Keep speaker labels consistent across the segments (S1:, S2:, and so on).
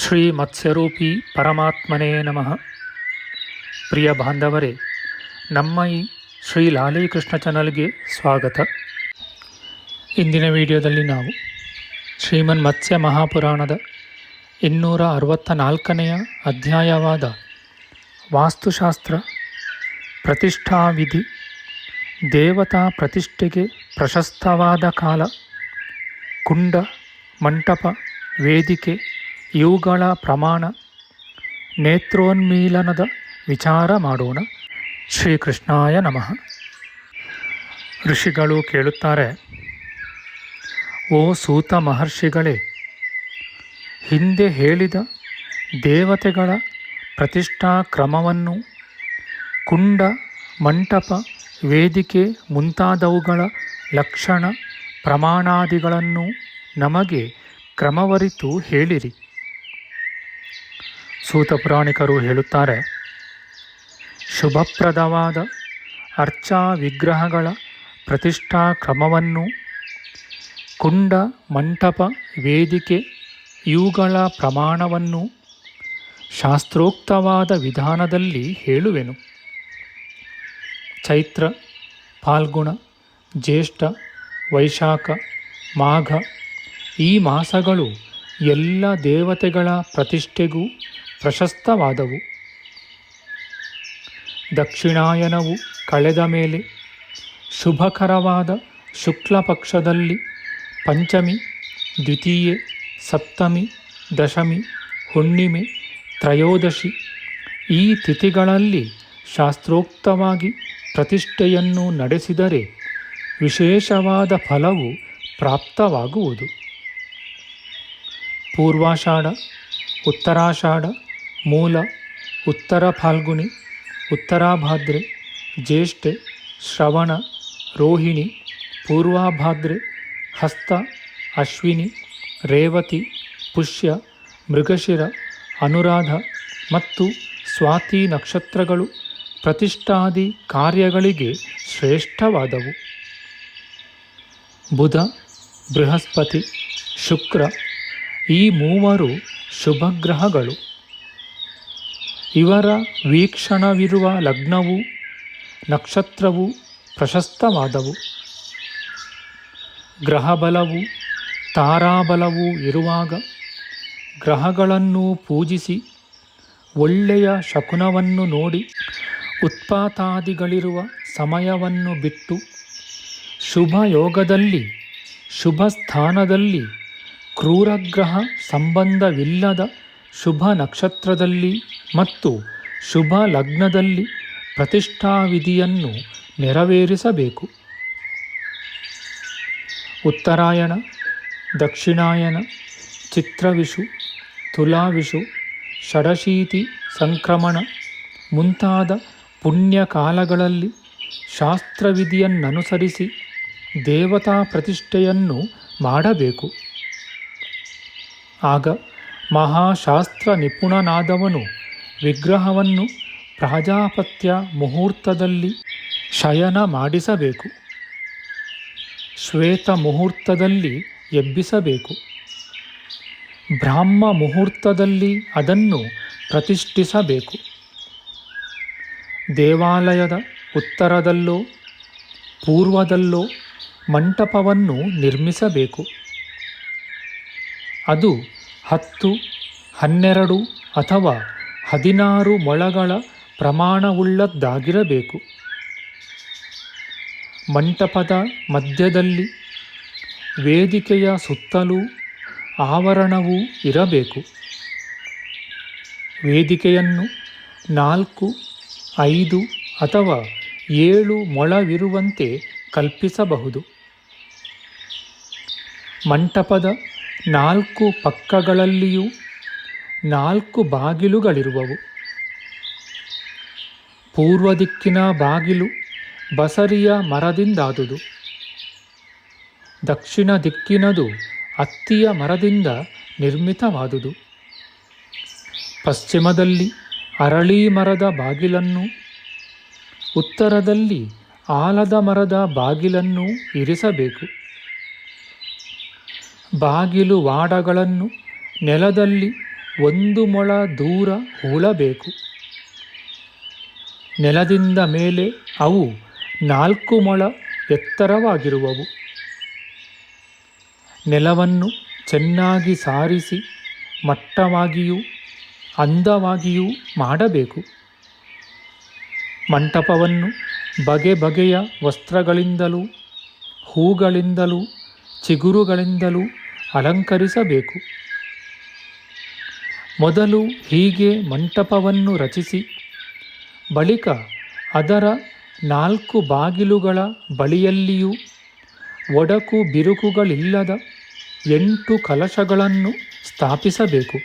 S1: ಶ್ರೀ ಮತ್ಸ್ಯರೂಪಿ ಪರಮಾತ್ಮನೇ ನಮಃ. ಪ್ರಿಯ ಬಾಂಧವರೇ, ನಮ್ಮ ಈ ಶ್ರೀ ಲಾಲೀಕೃಷ್ಣ ಚಾನಲ್ಗೆ ಸ್ವಾಗತ. ಇಂದಿನ ವಿಡಿಯೋದಲ್ಲಿ ನಾವು ಶ್ರೀಮನ್ ಮತ್ಸ್ಯ ಮಹಾಪುರಾಣದ ಇನ್ನೂರ ಅರವತ್ತ ನಾಲ್ಕನೆಯ ಅಧ್ಯಾಯವಾದ ವಾಸ್ತುಶಾಸ್ತ್ರ ಪ್ರತಿಷ್ಠಾವಿಧಿ ದೇವತಾ ಪ್ರತಿಷ್ಠೆಗೆ ಪ್ರಶಸ್ತವಾದ ಕಾಲ, ಕುಂಡ, ಮಂಟಪ, ವೇದಿಕೆ ಇವುಗಳ ಪ್ರಮಾಣ ನೇತ್ರೋನ್ಮೀಲನದ ವಿಚಾರ ಮಾಡೋಣ. ಶ್ರೀಕೃಷ್ಣಾಯ ನಮಃ. ಋಷಿಗಳು ಕೇಳುತ್ತಾರೆ, ಓ ಸೂತ ಮಹರ್ಷಿಗಳೇ, ಹಿಂದೆ ಹೇಳಿದ ದೇವತೆಗಳ ಪ್ರತಿಷ್ಠಾ ಕ್ರಮವನ್ನು ಕುಂಡ, ಮಂಟಪ, ವೇದಿಕೆ ಮುಂತಾದವುಗಳ ಲಕ್ಷಣ ಪ್ರಮಾಣಾದಿಗಳನ್ನು ನಮಗೆ ಕ್ರಮವರಿತು ಹೇಳಿರಿ. ಸೂತ ಪುರಾಣಿಕರು ಹೇಳುತ್ತಾರೆ, ಶುಭಪ್ರದವಾದ ಅರ್ಚಾ ವಿಗ್ರಹಗಳ ಪ್ರತಿಷ್ಠಾ ಕ್ರಮವನ್ನು ಕುಂಡ ಮಂಟಪ ವೇದಿಕೆ ಇವುಗಳ ಪ್ರಮಾಣವನ್ನು ಶಾಸ್ತ್ರೋಕ್ತವಾದ ವಿಧಾನದಲ್ಲಿ ಹೇಳುವೆನು. ಚೈತ್ರ, ಫಾಲ್ಗುಣ, ಜ್ಯೇಷ್ಠ, ವೈಶಾಖ, ಮಾಘ ಈ ಮಾಸಗಳು ಎಲ್ಲ ದೇವತೆಗಳ ಪ್ರತಿಷ್ಠೆಗೂ ಪ್ರಶಸ್ತವಾದವು. ದಕ್ಷಿಣಾಯನವು ಕಳೆದ ಮೇಲೆ ಶುಭಕರವಾದ ಶುಕ್ಲ ಪಕ್ಷದಲ್ಲಿ ಪಂಚಮಿ, ದ್ವಿತೀಯ, ಸಪ್ತಮಿ, ದಶಮಿ, ಹುಣ್ಣಿಮೆ, ತ್ರಯೋದಶಿ ಈ ತಿಥಿಗಳಲ್ಲಿ ಶಾಸ್ತ್ರೋಕ್ತವಾಗಿ ಪ್ರತಿಷ್ಠೆಯನ್ನು ನಡೆಸಿದರೆ ವಿಶೇಷವಾದ ಫಲವು ಪ್ರಾಪ್ತವಾಗುವುದು. ಪೂರ್ವಾಷಾಢ, ಉತ್ತರಾಷಾಢ ಮೂಲ, ಉತ್ತರ ಫಾಲ್ಗುಣಿ, ಉತ್ತರಾಭಾದ್ರೆ, ಜ್ಯೇಷ್ಠೆ, ಶ್ರವಣ, ರೋಹಿಣಿ, ಪೂರ್ವಾಭಾದ್ರೆ, ಹಸ್ತ, ಅಶ್ವಿನಿ, ರೇವತಿ, ಪುಷ್ಯ, ಮೃಗಶಿರ, ಅನುರಾಧ ಮತ್ತು ಸ್ವಾತಿ ನಕ್ಷತ್ರಗಳು ಪ್ರತಿಷ್ಠಾದಿ ಕಾರ್ಯಗಳಿಗೆ ಶ್ರೇಷ್ಠವಾದವು. ಬುಧ, ಬೃಹಸ್ಪತಿ, ಶುಕ್ರ ಈ ಮೂವರು ಶುಭಗ್ರಹಗಳು ಇವರ ವೀಕ್ಷಣವಿರುವ ಲಗ್ನವು, ನಕ್ಷತ್ರವು ಪ್ರಶಸ್ತವಾದವು. ಗ್ರಹಬಲವು, ತಾರಾಬಲವು ಇರುವಾಗ ಗ್ರಹಗಳನ್ನು ಪೂಜಿಸಿ, ಒಳ್ಳೆಯ ಶಕುನವನ್ನು ನೋಡಿ, ಉತ್ಪಾತಾದಿಗಳಿರುವ ಸಮಯವನ್ನು ಬಿಟ್ಟು ಶುಭ ಯೋಗದಲ್ಲಿ ಶುಭ ಸ್ಥಾನದಲ್ಲಿ ಕ್ರೂರಗ್ರಹ ಸಂಬಂಧವಿಲ್ಲದ ಶುಭ ನಕ್ಷತ್ರದಲ್ಲಿ ಮತ್ತು ಶುಭ ಲಗ್ನದಲ್ಲಿ ಪ್ರತಿಷ್ಠಾವಿಧಿಯನ್ನು ನೆರವೇರಿಸಬೇಕು. ಉತ್ತರಾಯಣ, ದಕ್ಷಿಣಾಯನ ಚಿತ್ರವಿಷು ತುಲಾವಿಷು ಷಡಶೀತಿ ಸಂಕ್ರಮಣ ಮುಂತಾದ ಪುಣ್ಯಕಾಲಗಳಲ್ಲಿ ಶಾಸ್ತ್ರವಿಧಿಯನ್ನನುಸರಿಸಿ ದೇವತಾ ಪ್ರತಿಷ್ಠೆಯನ್ನು ಮಾಡಬೇಕು. ಆಗ ಮಹಾಶಾಸ್ತ್ರ ನಿಪುಣನಾದವನು ವಿಗ್ರಹವನ್ನು ಪ್ರಾಜಾಪತ್ಯ ಮುಹೂರ್ತದಲ್ಲಿ ಶಯನ ಮಾಡಿಸಬೇಕು. ಶ್ವೇತ ಮುಹೂರ್ತದಲ್ಲಿ ಎಬ್ಬಿಸಬೇಕು. ಬ್ರಾಹ್ಮ ಮುಹೂರ್ತದಲ್ಲಿ ಅದನ್ನು ಪ್ರತಿಷ್ಠಿಸಬೇಕು. ದೇವಾಲಯದ ಉತ್ತರದಲ್ಲೋ, ಪೂರ್ವದಲ್ಲೋ ಮಂಟಪವನ್ನು ನಿರ್ಮಿಸಬೇಕು. ಅದು ಹತ್ತು, ಹನ್ನೆರಡು ಅಥವಾ ಹದಿನಾರು ಮೊಳಗಳ ಪ್ರಮಾಣವುಳ್ಳದ್ದಾಗಿರಬೇಕು. ಮಂಟಪದ ಮಧ್ಯದಲ್ಲಿ ವೇದಿಕೆಯ ಸುತ್ತಲೂ ಆವರಣವೂ ಇರಬೇಕು. ವೇದಿಕೆಯನ್ನು ನಾಲ್ಕು, ಐದು ಅಥವಾ ಏಳು ಮೊಳವಿರುವಂತೆ ಕಲ್ಪಿಸಬಹುದು. ಮಂಟಪದ ನಾಲ್ಕು ಪಕ್ಕಗಳಲ್ಲಿಯೂ ನಾಲ್ಕು ಬಾಗಿಲುಗಳಿರುವವು. ಪೂರ್ವ ದಿಕ್ಕಿನ ಬಾಗಿಲು ಬಸರಿಯ ಮರದಿಂದಾದುದು. ದಕ್ಷಿಣ ದಿಕ್ಕಿನದು ಅತ್ತಿಯ ಮರದಿಂದ ನಿರ್ಮಿತವಾದುದು. ಪಶ್ಚಿಮದಲ್ಲಿ ಅರಳಿ ಮರದ ಬಾಗಿಲನ್ನು, ಉತ್ತರದಲ್ಲಿ ಆಲದ ಮರದ ಬಾಗಿಲನ್ನು ಇರಿಸಬೇಕು. ಬಾಗಿಲು ವಾಡಗಳನ್ನು ನೆಲದಲ್ಲಿ ಒಂದು ಮೊಳ ದೂರ ಹೂಳಬೇಕು. ನೆಲದಿಂದ ಮೇಲೆ ಅವು ನಾಲ್ಕು ಮೊಳ ಎತ್ತರವಾಗಿರುವವು. ನೆಲವನ್ನು ಚೆನ್ನಾಗಿ ಸಾರಿಸಿ ಮಟ್ಟವಾಗಿಯೂ ಅಂದವಾಗಿಯೂ ಮಾಡಬೇಕು. ಮಂಟಪವನ್ನು ಬಗೆ ಬಗೆಯ ವಸ್ತ್ರಗಳಿಂದಲೂ ಹೂಗಳಿಂದಲೂ ಚಿಗುರುಗಳಿಂದಲೂ ಅಲಂಕರಿಸಬೇಕು. ಮೊದಲು ಹೀಗೆ ಮಂಟಪವನ್ನು ರಚಿಸಿ, ಬಳಿಕ ಅದರ ನಾಲ್ಕು ಬಾಗಿಲುಗಳ ಬಳಿಯಲ್ಲಿಯೂ ಒಡಕು ಬಿರುಕುಗಳಿಲ್ಲದ ಎಂಟು ಕಲಶಗಳನ್ನು ಸ್ಥಾಪಿಸಬೇಕು.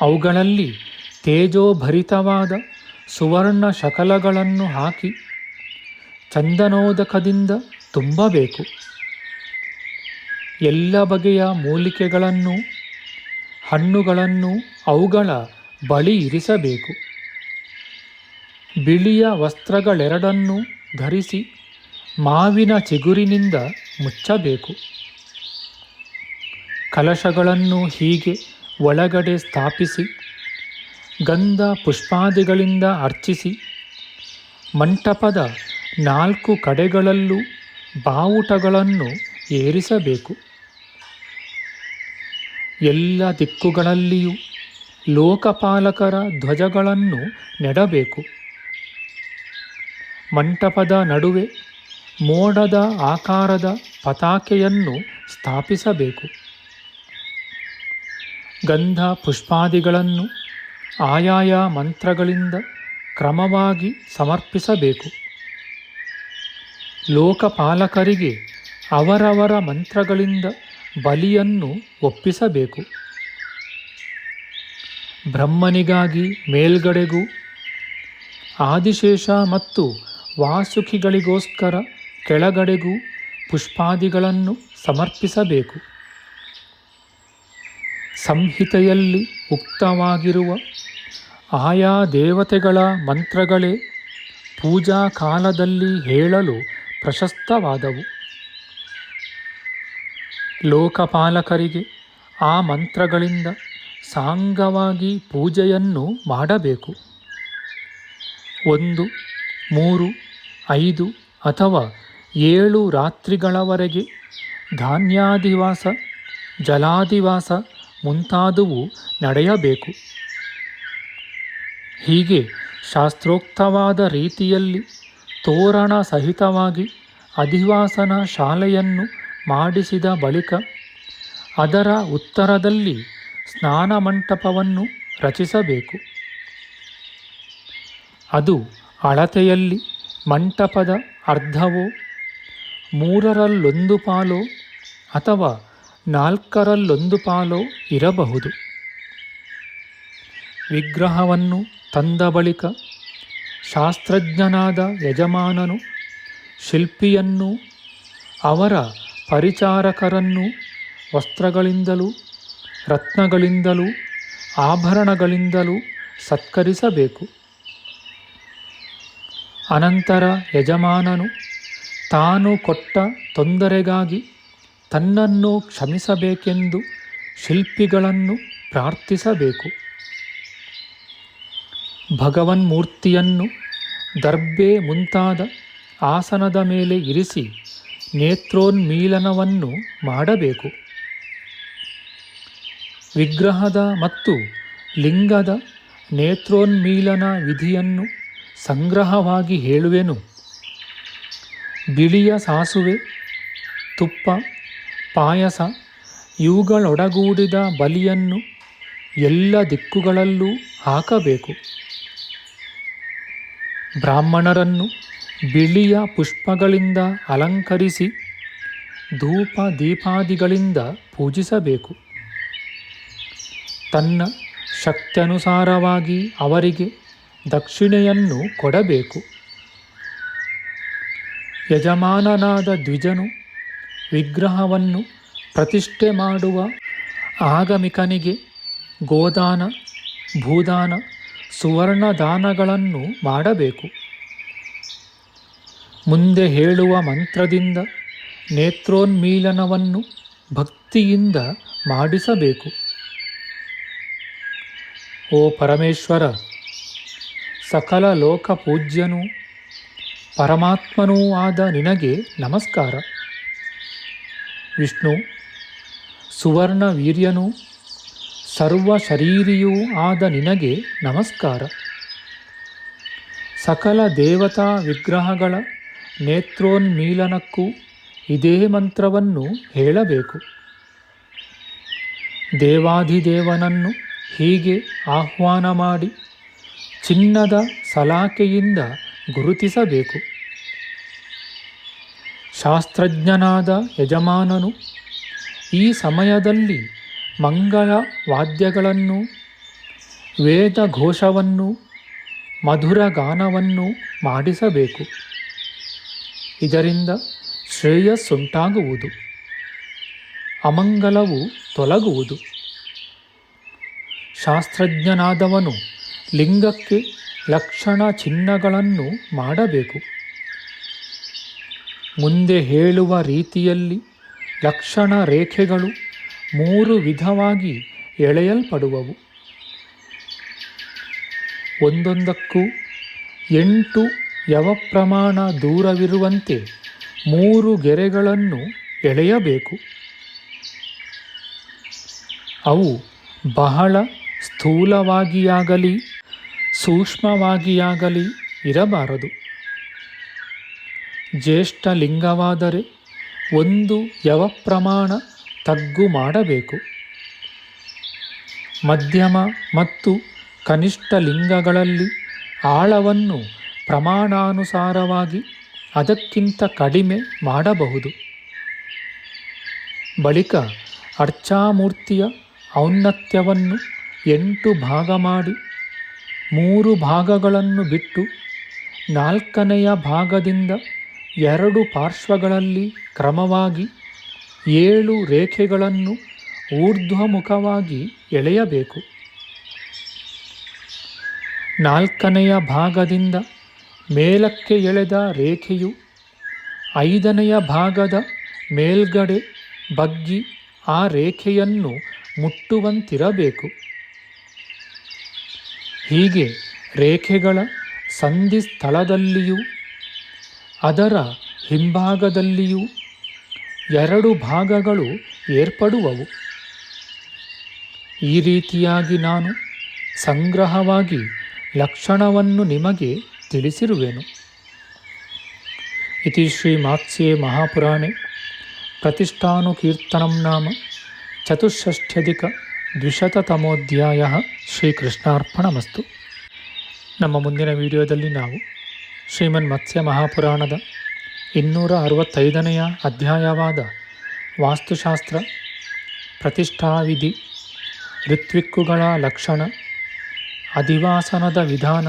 S1: ಅವುಗಳಲ್ಲಿ ತೇಜೋಭರಿತವಾದ ಸುವರ್ಣ ಶಕಲಗಳನ್ನು ಹಾಕಿ ಚಂದನೋದಕದಿಂದ ತುಂಬಬೇಕು. ಎಲ್ಲ ಬಗೆಯ ಮೂಲಿಕೆಗಳನ್ನು, ಹಣ್ಣುಗಳನ್ನು ಅವುಗಳ ಬಳಿ ಇರಿಸಬೇಕು. ಬಿಳಿಯ ವಸ್ತ್ರಗಳೆರಡನ್ನು ಧರಿಸಿ ಮಾವಿನ ಚಿಗುರಿನಿಂದ ಮುಚ್ಚಬೇಕು. ಕಲಶಗಳನ್ನು ಹೀಗೆ ಒಳಗಡೆ ಸ್ಥಾಪಿಸಿ, ಗಂಧ ಪುಷ್ಪಾದಿಗಳಿಂದ ಅರ್ಚಿಸಿ, ಮಂಟಪದ ನಾಲ್ಕು ಕಡೆಗಳಲ್ಲೂ ಬಾವುಟಗಳನ್ನು ಏರಿಸಬೇಕು. ಎಲ್ಲ ದಿಕ್ಕುಗಳಲ್ಲಿಯೂ ಲೋಕಪಾಲಕರ ಧ್ವಜಗಳನ್ನು ನೆಡಬೇಕು. ಮಂಟಪದ ನಡುವೆ ಮೋಡದ ಆಕಾರದ ಪತಾಕೆಯನ್ನು ಸ್ಥಾಪಿಸಬೇಕು. ಗಂಧ ಪುಷ್ಪಾದಿಗಳನ್ನು ಆಯಾಯ ಮಂತ್ರಗಳಿಂದ ಕ್ರಮವಾಗಿ ಸಮರ್ಪಿಸಬೇಕು. ಲೋಕಪಾಲಕರಿಗೆ ಅವರವರ ಮಂತ್ರಗಳಿಂದ ಬಲಿಯನ್ನು ಒಪ್ಪಿಸಬೇಕು. ಬ್ರಹ್ಮನಿಗಾಗಿ ಮೇಲ್ಗಡೆಗೂ, ಆದಿಶೇಷ ಮತ್ತು ವಾಸುಕಿಗಳಿಗೋಸ್ಕರ ಕೆಳಗಡೆಗೂ ಪುಷ್ಪಾದಿಗಳನ್ನು ಸಮರ್ಪಿಸಬೇಕು. ಸಂಹಿತೆಯಲ್ಲಿ ಉಕ್ತವಾಗಿರುವ ಆಯಾ ದೇವತೆಗಳ ಮಂತ್ರಗಳೇ ಪೂಜಾ ಕಾಲದಲ್ಲಿ ಹೇಳಲು ಪ್ರಶಸ್ತವಾದವು. ಲೋಕಪಾಲಕರಿಗೆ ಆ ಮಂತ್ರಗಳಿಂದ ಸಾಂಗವಾಗಿ ಪೂಜೆಯನ್ನು ಮಾಡಬೇಕು. ಒಂದು, ಮೂರು, ಐದು ಅಥವಾ ಏಳು ರಾತ್ರಿಗಳವರೆಗೆ ಧಾನ್ಯಾದಿವಾಸ, ಜಲಾದಿವಾಸ ಮುಂತಾದವು ನಡೆಯಬೇಕು. ಹೀಗೆ ಶಾಸ್ತ್ರೋಕ್ತವಾದ ರೀತಿಯಲ್ಲಿ ತೋರಣ ಸಹಿತವಾಗಿ ಅಧಿವಾಸನ ಶಾಲೆಯನ್ನು ಮಾಡಿಸಿದ ಬಳಿಕ ಅದರ ಉತ್ತರದಲ್ಲಿ ಸ್ನಾನ ಮಂಟಪವನ್ನು ರಚಿಸಬೇಕು. ಅದು ಅಳತೆಯಲ್ಲಿ ಮಂಟಪದ ಅರ್ಧವೋ, ಮೂರರಲ್ಲೊಂದು ಪಾಲೋ ಅಥವಾ ನಾಲ್ಕರಲ್ಲೊಂದು ಪಾಲೋ ಇರಬಹುದು. ವಿಗ್ರಹವನ್ನು ತಂದ ಬಳಿಕ ಶಾಸ್ತ್ರಜ್ಞನಾದ ಯಜಮಾನನು ಶಿಲ್ಪಿಯನ್ನು ಅವರ ಪರಿಚಾರಕರನ್ನು ವಸ್ತ್ರಗಳಿಂದಲೂ, ರತ್ನಗಳಿಂದಲೂ, ಆಭರಣಗಳಿಂದಲೂ ಸತ್ಕರಿಸಬೇಕು. ಅನಂತರ ಯಜಮಾನನು ತಾನು ಕೊಟ್ಟ ತೊಂದರೆಗಾಗಿ ತನ್ನನ್ನು ಕ್ಷಮಿಸಬೇಕೆಂದು ಶಿಲ್ಪಿಗಳನ್ನು ಪ್ರಾರ್ಥಿಸಬೇಕು. ಭಗವನ್ಮೂರ್ತಿಯನ್ನು ದರ್ಬೆ ಮುಂತಾದ ಆಸನದ ಮೇಲೆ ಇರಿಸಿ ನೇತ್ರೋನ್ಮೀಲನವನ್ನು ಮಾಡಬೇಕು. ವಿಗ್ರಹದ ಮತ್ತು ಲಿಂಗದ ನೇತ್ರೋನ್ಮೀಲನ ವಿಧಿಯನ್ನು ಸಂಗ್ರಹವಾಗಿ ಹೇಳುವೆನು. ಬಿಳಿಯ ಸಾಸುವೆ, ತುಪ್ಪ, ಪಾಯಸ, ಇವುಗಳೊಡಗೂಡಿದ ಬಲಿಯನ್ನು ಎಲ್ಲ ದಿಕ್ಕುಗಳಲ್ಲೂ ಹಾಕಬೇಕು. ಬ್ರಾಹ್ಮಣರನ್ನು ಬಿಳಿಯ ಪುಷ್ಪಗಳಿಂದ ಅಲಂಕರಿಸಿ ಧೂಪ ದೀಪಾದಿಗಳಿಂದ ಪೂಜಿಸಬೇಕು. ತನ್ನ ಶಕ್ತಿಯನುಸಾರವಾಗಿ ಅವರಿಗೆ ದಕ್ಷಿಣೆಯನ್ನು ಕೊಡಬೇಕು. ಯಜಮಾನನಾದ ದ್ವಿಜನು ವಿಗ್ರಹವನ್ನು ಪ್ರತಿಷ್ಠೆ ಮಾಡುವ ಆಗಮಿಕನಿಗೆ ಗೋದಾನ, ಭೂದಾನ, ಸುವರ್ಣದಾನಗಳನ್ನು ಮಾಡಬೇಕು. ಮುಂದೆ ಹೇಳುವ ಮಂತ್ರದಿಂದ ನೇತ್ರೋನ್ಮೀಲನವನ್ನು ಭಕ್ತಿಯಿಂದ ಮಾಡಿಸಬೇಕು. ಓ ಪರಮೇಶ್ವರ, ಸಕಲ ಲೋಕ ಪೂಜ್ಯನೂ ಪರಮಾತ್ಮನೂ ಆದ ನಿನಗೆ ನಮಸ್ಕಾರ. ವಿಷ್ಣು ಸುವರ್ಣ ವೀರ್ಯನೂ ಸರ್ವ ಶರೀರಿಯೂ ಆದ ನಿನಗೆ ನಮಸ್ಕಾರ. ಸಕಲ ದೇವತಾ ವಿಗ್ರಹಗಳ ನೇತ್ರೋನ್ಮೀಲನಕ್ಕೂ ಇದೇ ಮಂತ್ರವನ್ನು ಹೇಳಬೇಕು. ದೇವಾಧಿದೇವನನ್ನು ಹೀಗೆ ಆಹ್ವಾನ ಮಾಡಿ ಚಿನ್ನದ ಸಲಾಕೆಯಿಂದ ಗುರುತಿಸಬೇಕು. ಶಾಸ್ತ್ರಜ್ಞನಾದ ಯಜಮಾನನು ಈ ಸಮಯದಲ್ಲಿ ಮಂಗಳ ವಾದ್ಯಗಳನ್ನು ವೇದ ಘೋಷವನ್ನು ಮಧುರ ಗಾನವನ್ನು ಮಾಡಿಸಬೇಕು. ಇದರಿಂದ ಶ್ರೇಯಸ್ಸುಂಟಾಗುವುದು. ಅಮಂಗಲವು ತೊಲಗುವುದು. ಶಾಸ್ತ್ರಜ್ಞನಾದವನು ಲಿಂಗಕ್ಕೆ ಲಕ್ಷಣ ಚಿಹ್ನಗಳನ್ನು ಮಾಡಬೇಕು. ಮುಂದೆ ಹೇಳುವ ರೀತಿಯಲ್ಲಿ ಲಕ್ಷಣ ರೇಖೆಗಳು ಮೂರು ವಿಧವಾಗಿ ಎಳೆಯಲ್ಪಡುವವು. ಒಂದೊಂದಕ್ಕೂ ಎಂಟು ಯವಪ್ರಮಾಣ ದೂರವಿರುವಂತೆ ಮೂರು ಗೆರೆಗಳನ್ನು ಎಳೆಯಬೇಕು. ಅವು ಬಹಳ ಸ್ಥೂಲವಾಗಿಯಾಗಲಿ, ಸೂಕ್ಷ್ಮವಾಗಿಯಾಗಲಿ ಇರಬಾರದು. ಜ್ಯೇಷ್ಠ ಲಿಂಗವಾದರೆ ಒಂದು ಯವ ಪ್ರಮಾಣ ತಗ್ಗು ಮಾಡಬೇಕು. ಮಧ್ಯಮ ಮತ್ತು ಕನಿಷ್ಠ ಲಿಂಗಗಳಲ್ಲಿ ಆಳವನ್ನು ಪ್ರಮಾಣಾನುಸಾರವಾಗಿ ಅದಕ್ಕಿಂತ ಕಡಿಮೆ ಮಾಡಬಹುದು. ಬಳಿಕ ಅರ್ಚಾಮೂರ್ತಿಯ ಔನ್ನತ್ಯವನ್ನು ಎಂಟು ಭಾಗ ಮಾಡಿ ಮೂರು ಭಾಗಗಳನ್ನು ಬಿಟ್ಟು ನಾಲ್ಕನೆಯ ಭಾಗದಿಂದ ಎರಡು ಪಾರ್ಶ್ವಗಳಲ್ಲಿ ಕ್ರಮವಾಗಿ ಏಳು ರೇಖೆಗಳನ್ನು ಊರ್ಧ್ವಮುಖವಾಗಿ ಎಳೆಯಬೇಕು. ನಾಲ್ಕನೆಯ ಭಾಗದಿಂದ ಮೇಲಕ್ಕೆ ಎಳೆದ ರೇಖೆಯು ಐದನೆಯ ಭಾಗದ ಮೇಲ್ಗಡೆ ಬಗ್ಗಿ ಆ ರೇಖೆಯನ್ನು ಮುಟ್ಟುವಂತಿರಬೇಕು. ಹೀಗೆ ರೇಖೆಗಳ ಸಂಧಿ ಸ್ಥಳದಲ್ಲಿಯೂ ಅದರ ಹಿಂಭಾಗದಲ್ಲಿಯೂ ಎರಡು ಭಾಗಗಳು ಏರ್ಪಡುವವು. ಈ ರೀತಿಯಾಗಿ ನಾನು ಸಂಗ್ರಹವಾಗಿ ಲಕ್ಷಣವನ್ನು ನಿಮಗೆ ತಿಳಿಸಿರುವೆನು. ಇತಿ ಶ್ರೀ ಮಾತ್ಸ್ಯೆ ಮಹಾಪುರಾಣೆ ಪ್ರತಿಷ್ಠಾನುಕೀರ್ತನಂ ನಾಮ ಚತುಷ್ಠ್ಯಧಿಕ ದ್ವಿಶತತಮೋಧ್ಯಾಯ ಶ್ರೀಕೃಷ್ಣಾರ್ಪಣಮಸ್ತು. ನಮ್ಮ ಮುಂದಿನ ವಿಡಿಯೋದಲ್ಲಿ ನಾವು ಶ್ರೀಮನ್ ಮತ್ಸ್ಯ ಮಹಾಪುರಾಣದ ಇನ್ನೂರ ಅರವತ್ತೈದನೆಯ ಅಧ್ಯಾಯವಾದ ವಾಸ್ತುಶಾಸ್ತ್ರ, ಪ್ರತಿಷ್ಠಾವಿಧಿ, ಋತ್ವಿಕ್ಕುಗಳ ಲಕ್ಷಣ, ಅಧಿವಾಸನದ ವಿಧಾನ